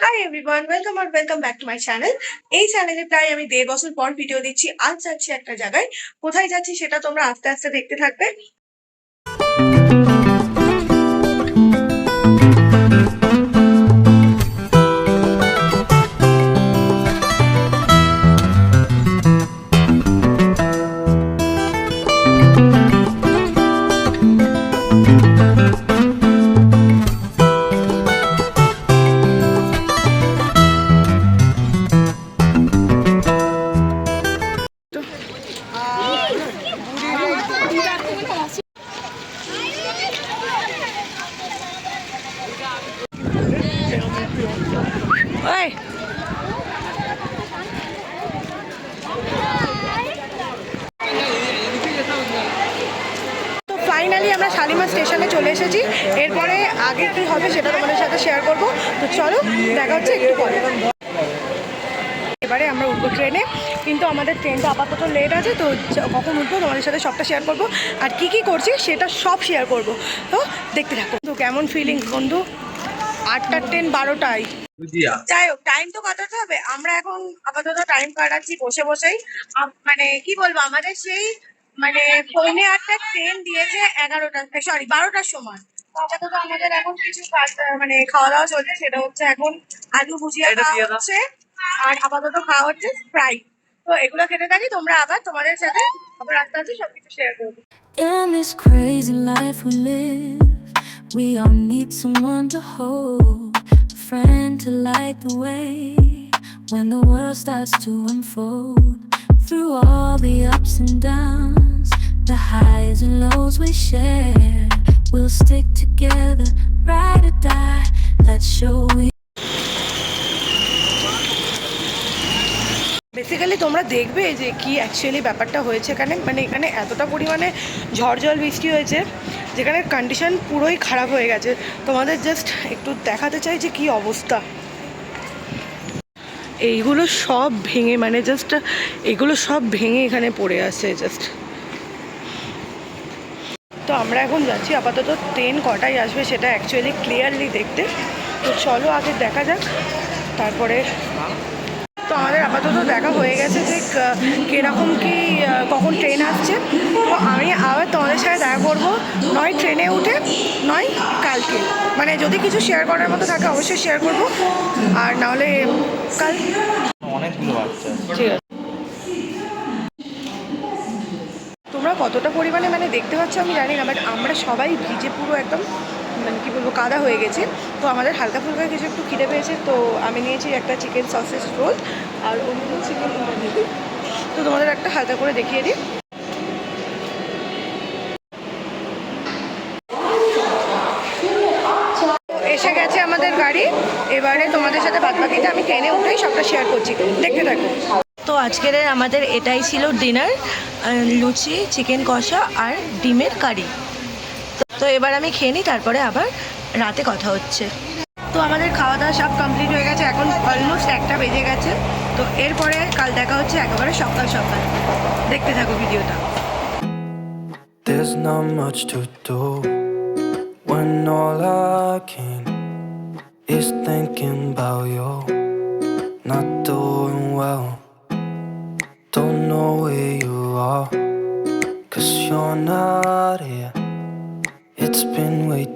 High everyone welcome R welcome back to my channel এই চ্যানেলে প্রায় আমি দেড় বছর পর ভিডিও দিচ্ছি। আজ যাচ্ছি একটা জায়গায়। কোথায় যাচ্ছি সেটা তোমরা আস্তে আস্তে দেখতে থাকবে। তো ফাইনালি আমরা শালিমার স্টেশনে চলে এসেছি। এরপরে আগে কি হবে সেটা তোমাদের সাথে শেয়ার করব। তো চলো, দেখা হচ্ছে একটু পরে। এবারে আমরা উঠবো ট্রেনে কিন্তু আমাদের ট্রেনটা আপাতত লেট আছে, তো কখন উঠবো তোমাদের সাথে সবটা শেয়ার করব। আর কি কি করছি সেটা সব শেয়ার করব। তো দেখতে থাকো। তো কেমন ফিলিংস বন্ধু আটটার ট্রেন বারোটায়। যাই হোক টাইম তো কাটাতে হবে। আমরা এখন আপাতত টাইম কাটাচ্ছি বসে বসেই। মানে কি বলব আমাদের সেই মানে পৌনে আটটা ট্রেন দিয়েছে এগারোটা সরি বারোটার সময়। তো আপাতত আমাদের এখন কিছু মানে খাওয়া দাওয়া চলছে সেটা হচ্ছে এখন আলু ভুজিয়া খাওয়া হচ্ছে আর আপাতত খাওয়া হচ্ছে ফ্রাই তো এগুলো খেতে থাকি তোমরা আবার তোমাদের সাথে আবার আস্তে আস্তে সবকিছু শেয়ার করব। In this crazy life we live, we all need someone to hold, friend to light the way when the world starts to unfold. Through all the ups and downs, the highs and lows we share, we'll stick together, ride or die. Let's show we. Basically তোমরা দেখবে যে কি actually ব্যাপারটা হয়েছে এখানে মানে এখানে এতটা পরিমাণে ঝড় জল বৃষ্টি হয়েছে যেখানে কন্ডিশন পুরোই খারাপ হয়ে গেছে। তোমাদের জাস্ট একটু দেখাতে চাই যে কি অবস্থা। এইগুলো সব ভেঙে মানে জাস্ট এগুলো সব ভেঙে এখানে পড়ে আছে জাস্ট তো আমরা এখন যাচ্ছি, আপাতত ট্রেন কটায় আসবে সেটা অ্যাকচুয়ালি ক্লিয়ারলি দেখতে। তো চলো আগে দেখা যাক, তারপরে তো আমাদের আপাতত দেখা হয়ে গেছে যে কীরকম কি কখন ট্রেন আসছে। তো আমি আবার তোমাদের সাথে দেখা করব। নয় ট্রেনে উঠে নয় কালকে। মানে যদি কিছু শেয়ার করার মতো থাকে অবশ্যই শেয়ার করব। আর নাহলে কাল অনেকগুলো বাচ্চা ঠিক আছে। তোমরা কতটা পরিমাণে মানে দেখতে পাচ্ছ আমি জানি না বাট আমরা সবাই ভিজে পুরো একদম মানে কী বলব, কাদা হয়ে গেছে। তো আমাদের হালকা ফুলকা কিছু একটু খিদে পেয়েছে, তো আমি নিয়েছি একটা চিকেন সসেজ রোল আর অন্য চিকেন তো তোমাদের একটা হালকা করে দেখিয়ে দিই। এসে গেছে আমাদের গাড়ি। এবারে তোমাদের সাথে বাদ বাকিটা আমি ট্রেনে উঠেই সবটা শেয়ার করছি। দেখতে থাকো। তো আজকের আমাদের এটাই ছিল ডিনার লুচি চিকেন কষা আর ডিমের কারি। তো এবার আমি খেয়ে নিই তারপরে আবার রাতে কথা হচ্ছে তো আমাদের খাওয়া দাওয়া সব কমপ্লিট হয়ে গেছে এখন অলমোস্ট একটা বেজে গেছে তো এরপরে কাল দেখা হচ্ছে একেবারে সকাল সকাল দেখতে থাকো ভিডিওটা There's not much to do when all I can is thinking about you. Not doing well, don't know where you are, cause you're not here.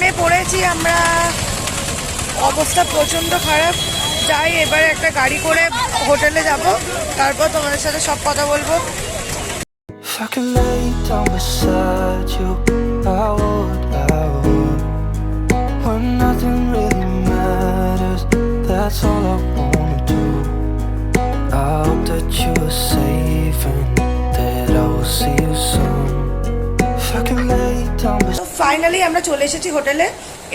নেমে পড়েছি আমরা। অবস্থা প্রচণ্ড খারাপ। যাই, এবারে একটা গাড়ি করে হোটেলে যাব। তারপর তোমাদের সাথে সব কথা বলব। See you soon. Fucking. Finally আমরা চলে এসেছি হোটেলে।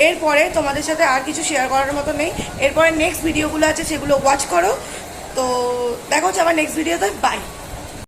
এরপরে তোমাদের সাথে আর কিছু শেয়ার করার মতো নেই। এরপরে নেক্সট ভিডিওগুলো আছে, সেগুলো ওয়াচ করো। তো দেখা হচ্ছে আমার নেক্সট ভিডিওতে বাই